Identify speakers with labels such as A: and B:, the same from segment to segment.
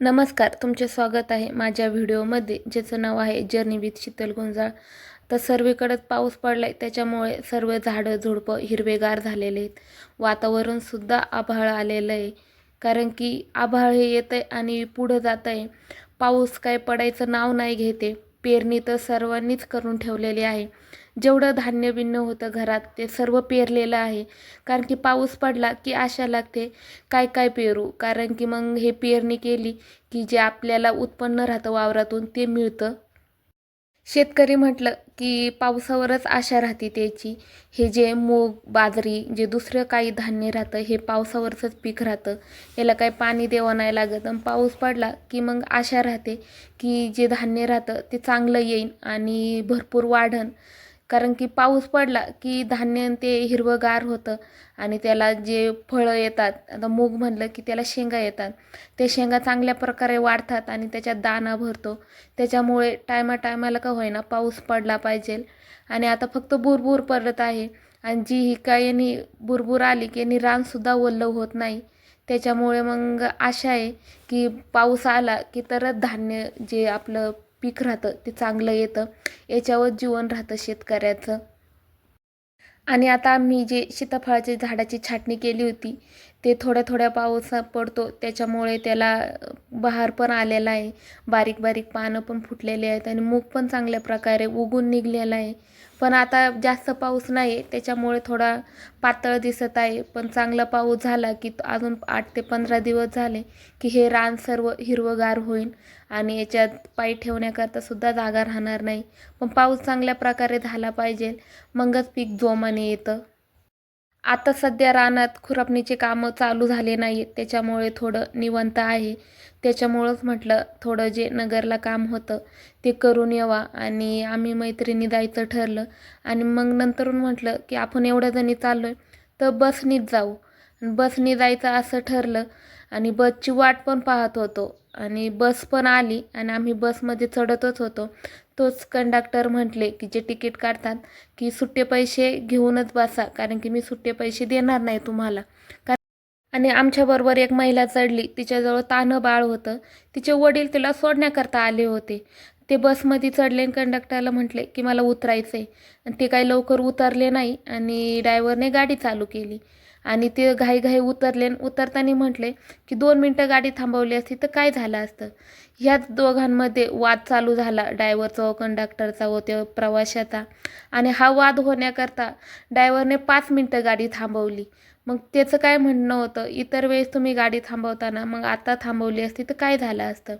A: नमस्कार तुमचे स्वागत आहे माझ्या व्हिडिओमध्ये ज्याचं नाव आहे जर्नी विथ शीतल गुंजाळ. तर सर्वीकडेच पाऊस पडला आहे त्याच्यामुळे सर्व झाडं झुडपं हिरवेगार झालेले आहेत. वातावरणसुद्धा आभाळ आलेलं आहे. कारण की आभाळ हे येतं आहे आणि पुढं जात आहे पाऊस काय पडायचं नाव नाही घेते. पेरणी तर सर्वांनीच करून ठेवलेली आहे. जेवढं धान्य बिन्न होतं घरात ते सर्व पेरलेलं आहे. कारण की पाऊस पडला की आशा लागते काय काय पेरू? कारण की मग हे पेरणी केली की जे आपल्याला उत्पन्न राहतं वावरातून ते मिळतं. शेतकरी म्हटलं की पावसावरच आशा राहते त्याची. हे जे मूग बाजरी जे दुसरं काही धान्य राहतं हे पावसावरचंच पीक राहतं. याला काही पाणी द्यावं नाही लागत. आणि पाऊस पडला की मग आशा राहते की जे धान्य राहतं ते चांगलं येईन आणि भरपूर वाढन. कारण की पाऊस पडला की धान्य आणि ते हिरवंगार होतं आणि त्याला जे फळं येतात आता मूग म्हणलं की त्याला शेंगा येतात. ते शेंगा चांगल्या प्रकारे वाढतात आणि त्याच्यात दाणा भरतो. त्याच्यामुळे टायमा टायमाला का होईना पाऊस पडला पाहिजे. आणि आता फक्त बुरबुर पडत आहे आणि जी ही काय यांनी बुरबुर आली की यांनी रानसुद्धा ओलं होत नाही. त्याच्यामुळे मग आशा आहे की पाऊस आला की तरच धान्य जे आपलं पीक राहतं ते चांगलं येतं. याच्यावर जीवन राहतं शेतकऱ्याचं. आणि आता आम्ही जे सीताफळाच्या झाडाची छाटणी केली होती ते थोड्या थोड्या पाऊस पडतो त्याच्यामुळे त्याला बहार पण आलेला आहे. बारीक बारीक पानं पण फुटलेले आहेत आणि मूग पण चांगल्या प्रकारे उगून निघलेला आहे. पण आता जास्त पाऊस नाही आहे त्याच्यामुळे थोडा पातळ दिसत आहे. पण चांगला पाऊस झाला की अजून आठ ते पंधरा दिवस झाले की हे रान सर्व हिरवंगार होईल आणि याच्यात पाय ठेवण्याकरता सुद्धा जागा राहणार नाही. पण पाऊस चांगल्या प्रकारे झाला पाहिजे. मगच पीक जोमाने येतं. आता सध्या रानात खुरपणीचे कामं चालू झाले नाही आहेत त्याच्यामुळे थोडं निवंत आहे. त्याच्यामुळंच म्हटलं थोडं जे नगरला काम होतं ते करून यावा. आणि आम्ही मैत्रिणी जायचं ठरलं. आणि मग नंतरून म्हटलं की आपण एवढ्या जणी चाललो आहे तर बसनीच जाऊ. बसनी जायचं असं ठरलं. आणि बसची वाट पण पाहत होतो. आणि बस पण आली आणि आम्ही बसमध्ये चढतच होतो. तोच कंडक्टर म्हटले की जे तिकीट काढतात की सुट्टे पैसे घेऊनच बसा कारण की मी सुट्टे पैसे देणार नाही तुम्हाला. कारण आणि आमच्याबरोबर एक महिला चढली तिच्याजवळ तानं बाळ होतं. तिचे वडील तिला सोडण्याकरता आले होते. ते बसमध्ये चढले आणि कंडक्टरला म्हटले की मला उतरायचं आहे आणि ते काही लवकर उतरले नाही आणि ड्रायव्हरने गाडी चालू केली. आणि ते घाईघाई उतरले आणि उतरताना म्हटले की दोन मिनटं गाडी थांबवली असती तर काय झालं असतं? ह्याच दोघांमध्ये वाद चालू झाला. डायव्हरचा व कंडक्टरचा व त्या प्रवाशाचा. आणि हा वाद होण्याकरता डायव्हरने पाच मिनटं गाडी थांबवली. मग त्याचं काय म्हणणं होतं? इतर वेळेस तुम्ही गाडी थांबवताना मग आता थांबवली असती तर काय झालं असतं?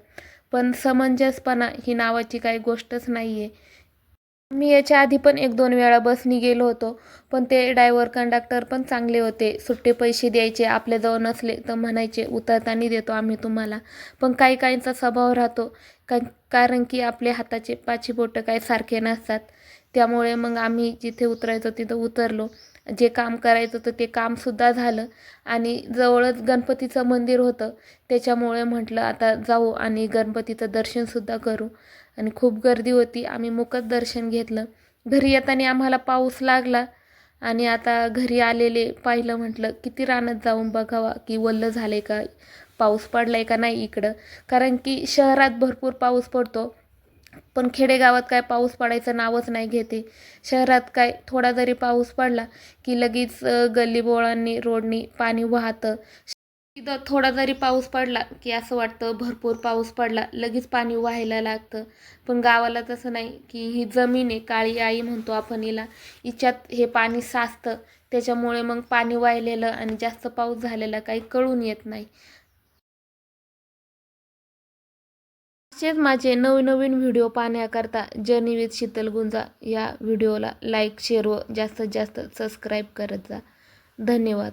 A: पण समंजसपणा ही नावाची काही गोष्टच नाही आहे मी याच्या आधी पण एक दोन वेळा बसनी गेलो होतो पण ते डायव्हर कंडक्टर पण चांगले होते. सुट्टे पैसे द्यायचे आपल्याजवळ नसले तर म्हणायचे उतरताना देतो आम्ही तुम्हाला. पण काही काहींचा स्वभाव राहतो का कारण की आपल्या हाताचे पाची बोटं काही सारखे नसतात. त्यामुळे मग आम्ही जिथे उतरायचो तिथं उतरलो. जे काम करायचं होतं ते कामसुद्धा झालं. आणि जवळच गणपतीचं मंदिर होतं. त्याच्यामुळे म्हटलं आता जाऊ आणि गणपतीचं दर्शनसुद्धा करू. आणि खूप गर्दी होती. आम्ही मुकत दर्शन घेतलं. घरी येताना आम्हाला पाऊस लागला. आणि आता घरी आलेले पाहिलं म्हटलं किती रानात जाऊन बघावा की वल्ल झाले का? पाऊस पडला आहे का नाही इकडं? कारण की शहरात भरपूर पाऊस पडतो. पण खेडेगावात काय पाऊस पडायचं नावच नाही घेते. शहरात काय थोडा जरी पाऊस पडला की लगेच गल्लीबोळांनी रोडनी पाणी वाहतं. तिथं थोडा जरी पाऊस पडला की असं वाटतं भरपूर पाऊस पडला लगेच पाणी व्हायला लागतं. पण गावाला तसं नाही की ही जमीन आहे काळी आई म्हणतो आपण हिला. हिच्यात हे पाणी साचतं. त्याच्यामुळे मग पाणी वाहिलेलं आणि जास्त पाऊस झालेला काही कळून येत नाही. तसेच माझे नवनवीन व्हिडिओ पाहण्याकरता जर्नी विथ शीतल गुंजा या व्हिडिओला लाईक शेअर व जास्तीत जास्त सबस्क्राईब करत जा. धन्यवाद.